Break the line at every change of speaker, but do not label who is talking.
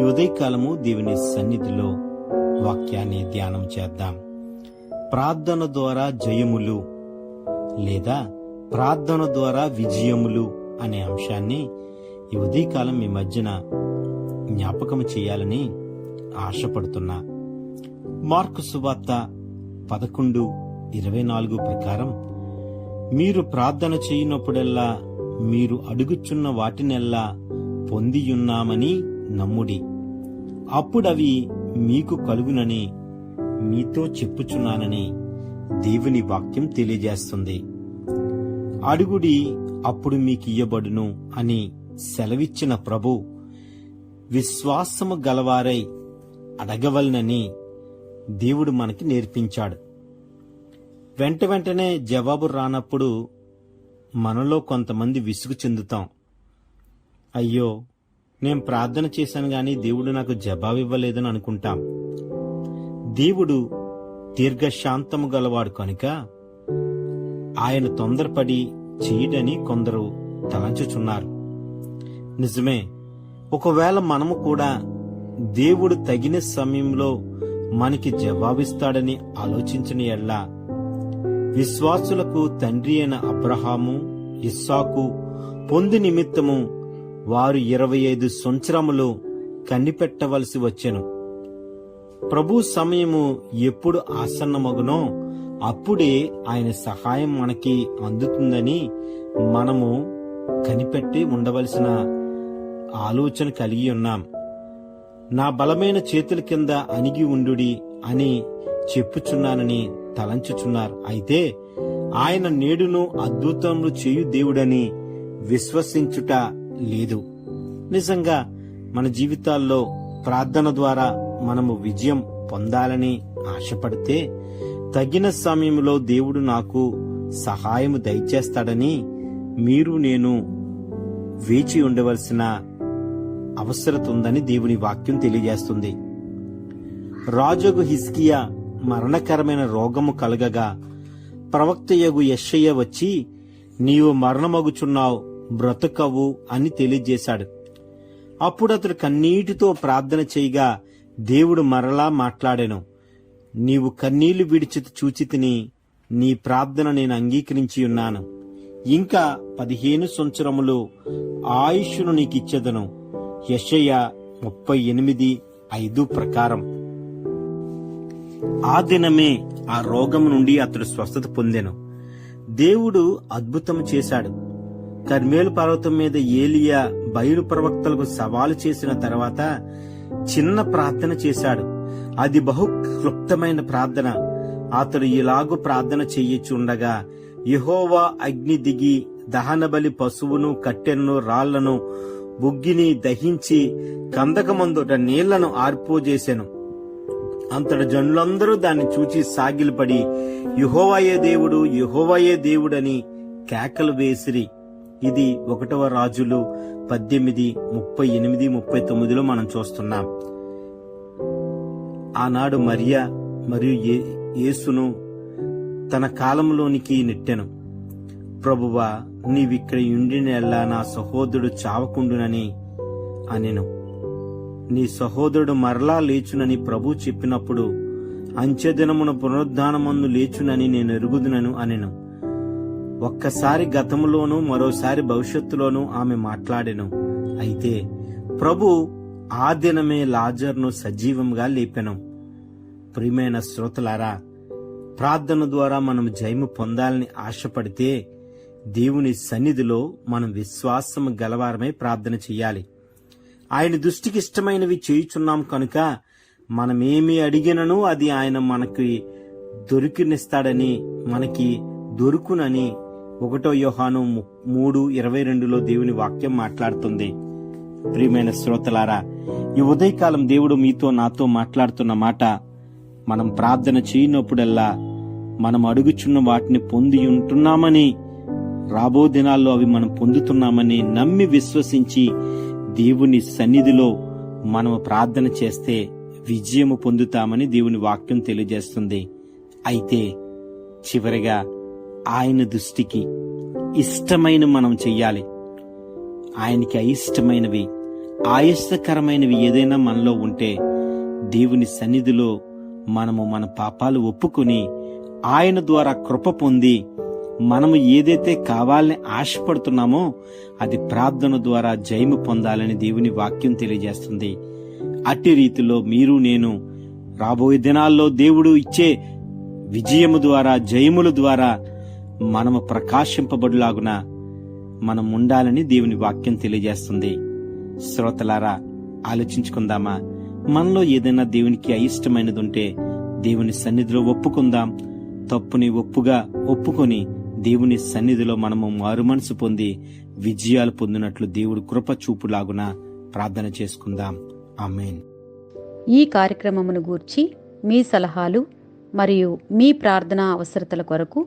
ఈ ఉదయకాలము దేవుని సన్నిధిలో వాక్యాన్ని ధ్యానం చేద్దాం. ప్రార్థన ద్వారా జయములు లేదా ప్రార్థన ద్వారా విజయములు అనే అంశాన్ని ఈ ఉదయకాలం మీ మధ్యన జ్ఞాపకం చేయాలని ఆశపడుతున్నా. మార్కు సువార్త పదకొండు ఇరవై నాలుగు ప్రకారం మీరు ప్రార్థన చేయనప్పుడల్లా మీరు అడుగుచున్న వాటినెల్లా పొందియున్నామని నమ్ముడి. అప్పుడవి మీకు కలుగునని మీతో చెప్పుచున్నానని దేవుని వాక్యం తెలియజేస్తుంది. అడుగుడి అప్పుడు మీకు ఇయ్యబడును అని సెలవిచ్చిన ప్రభు విశ్వాసము గలవారై అడగవలనని దేవుడు మనకి నేర్పించాడు. వెంట వెంటనే జవాబు రానప్పుడు మనలో కొంతమంది విసుగు చెందుతాం. అయ్యో నేను ప్రార్థన చేశాను కానీ దేవుడు నాకు జవాబు ఇవ్వలేదని అనుకుంటాం. దేవుడు దీర్ఘశాంతము గలవాడు కనుక ఆయన తొందరపడి చేయడని కొందరు తలంచుచున్నారు. నిజమే ఒకవేళ మనము కూడా దేవుడు తగిన సమయంలో మనకి జవాబిస్తాడని ఆలోచించిన ఎడ్లా విశ్వాసులకు తండ్రి అయిన అబ్రహాము ఇస్సాకు పొంది నిమిత్తము వారు ఇరవై ఐదు సంవత్సరములు కనిపెట్టవలసి వచ్చెను. ప్రభు సమయము ఎప్పుడు ఆసన్నమగునో అప్పుడే ఆయన సహాయం మనకి అందుతుందని మనము కనిపెట్టి ఉండవలసిన ఆలోచన కలిగి ఉన్నాం. నా బలమైన చేతుల కింద అణిగి ఉండుడి అని చెప్పుచున్నానని తలంచుచున్నారు. అయితే ఆయన నేడును అద్భుతములు చేయు దేవుడని విశ్వసించుట లేదు. నిజంగా మన జీవితాల్లో ప్రార్థన ద్వారా మనము విజయం పొందాలని ఆశపడితే తగిన సమయంలో దేవుడు నాకు సహాయము దయచేస్తాడని మీరు నేను వేచి ఉండవలసిన అవసరత ఉందని దేవుని వాక్యం తెలియజేస్తుంది. రాజగు హిస్కియా మరణకరమైన రోగము కలగగా ప్రవక్తయగు యెషయ్య వచ్చి నీవు మరణమగుచున్నావు బ్రతకవు అని తెలియజేశాడు. అప్పుడు అతడు కన్నీటితో ప్రార్థన చేయగా దేవుడు మరలా మాట్లాడాను. నీవు కన్నీళ్ళు విడిచి చూచితిని నీ ప్రార్థన నేను అంగీకరించి ఉన్నాను. ఇంకా పదిహేను సంవత్సరములు ఆయుష్ను నీకిచ్చేదను. యశయ్య ముప్పై ఎనిమిది ఐదు ప్రకారం. ఆ దినమే ఆ రోగం నుండి అతడు స్వస్థత పొందాను. దేవుడు అద్భుతం చేశాడు. కర్మేలు పర్వతం మీద ఏలియా బయలు ప్రవక్తలకు సవాలు చేసిన తర్వాత చిన్న ప్రార్థన చేశాడు. అది బహు క్లుప్తమైన ప్రార్థన. అతడు ఇలాగు ప్రార్థన చెయ్యిచుండగా యహోవా అగ్ని దిగి దహనబలి పశువును కట్టెను రాళ్ళను బుగ్గిని దహించి కందకమందుట నీళ్ళను ఆర్పోజేశాను అంతటి జనులందరూ దాన్ని చూచి సాగిలపడి యుహోవయే దేవుడు యుహోవయే దేవుడని కేకలు వేసిరి. ఇది ఒకటవ రాజులు పద్దెనిమిది ముప్పై ఎనిమిది ముప్పై తొమ్మిదిలో మనం చూస్తున్నాం. ఆనాడు మరియా మరియు యేసును తన కాలంలోనికి నెట్టెను. ప్రభువా నీవిక్కడ ఉండినెల్లా నా సహోదరుడు చావకుండునని అనెను. నీ సహోదరుడు మరలా లేచునని ప్రభు చెప్పినప్పుడు అంచెదినమున పునరుద్ధానమందు లేచునని నేను ఎరుగుదునను అనెను. ఒక్కసారి గతంలోనూ మరోసారి భవిష్యత్తులోనూ ఆమె మాట్లాడెను. అయితే ప్రభు ఆ దినమే లాజర్ను సజీవంగా లేపెను. ప్రియమైన శ్రోతలారా ప్రార్థన ద్వారా మనం జయము పొందాలని ఆశపడితే దేవుని సన్నిధిలో మనం విశ్వాసము గలవారమై ప్రార్థన చేయాలి. ఆయన దృష్టికి ఇష్టమైనవి చేయుచున్నాం కనుక మనమేమి అడిగినను అది ఆయన మనకి దొరికినిస్తాడని మనకి దొరుకునని ఒకటో యోహాను మూడు ఇరవై రెండులో దేవుని వాక్యం మాట్లాడుతుంది. ప్రియమైన శ్రోతలారా ఈ ఉదయకాలం దేవుడు మీతో నాతో మాట్లాడుతున్న మాట మనం ప్రార్థన చేయనప్పుడల్లా మనం అడుగుచున్న వాటిని పొంది ఉంటున్నామని రాబో దినాల్లో అవి మనం పొందుతున్నామని నమ్మి విశ్వసించి దేవుని సన్నిధిలో మనము ప్రార్థన చేస్తే విజయము పొందుతామని దేవుని వాక్యం తెలియజేస్తుంది. అయితే చివరిగా ఆయన దృష్టికి ఇష్టమైన మనం చెయ్యాలి. ఆయనకి అయిష్టమైనవి ఆయస్తకరమైనవి ఏదైనా మనలో ఉంటే దేవుని సన్నిధిలో మనము మన పాపాలు ఒప్పుకొని ఆయన ద్వారా కృప పొంది మనము ఏదైతే కావాలని ఆశపడుతున్నామో అది ప్రార్థన ద్వారా జయము పొందాలని దేవుని వాక్యం తెలియజేస్తుంది. అట్టి రీతిలో మీరు నేను రాబోయే దినాల్లో దేవుడు ఇచ్చే విజయము ద్వారా జయముల ద్వారా మనము ప్రకాశింపబడులాగున మనం ఉండాలని దేవుని వాక్యం తెలియజేస్తుంది. శ్రోతలారా ఆలోచించుకుందామా? మనలో ఏదైనా దేవునికి అయిష్టమైనది ఉంటే దేవుని సన్నిధిలో ఒప్పుకుందాం. తప్పుని ఒప్పుగా ఒప్పుకొని దేవుని సన్నిధిలో మనము మారుమనసు పొంది విజయాలు పొందినట్లు దేవుడు కృప చూపులాగున ప్రార్థన చేసుకుందాం. ఆమెన్.
ఈ కార్యక్రమమును గూర్చి మీ సలహాలు మరియు మీ ప్రార్థనా అవసరతల కొరకు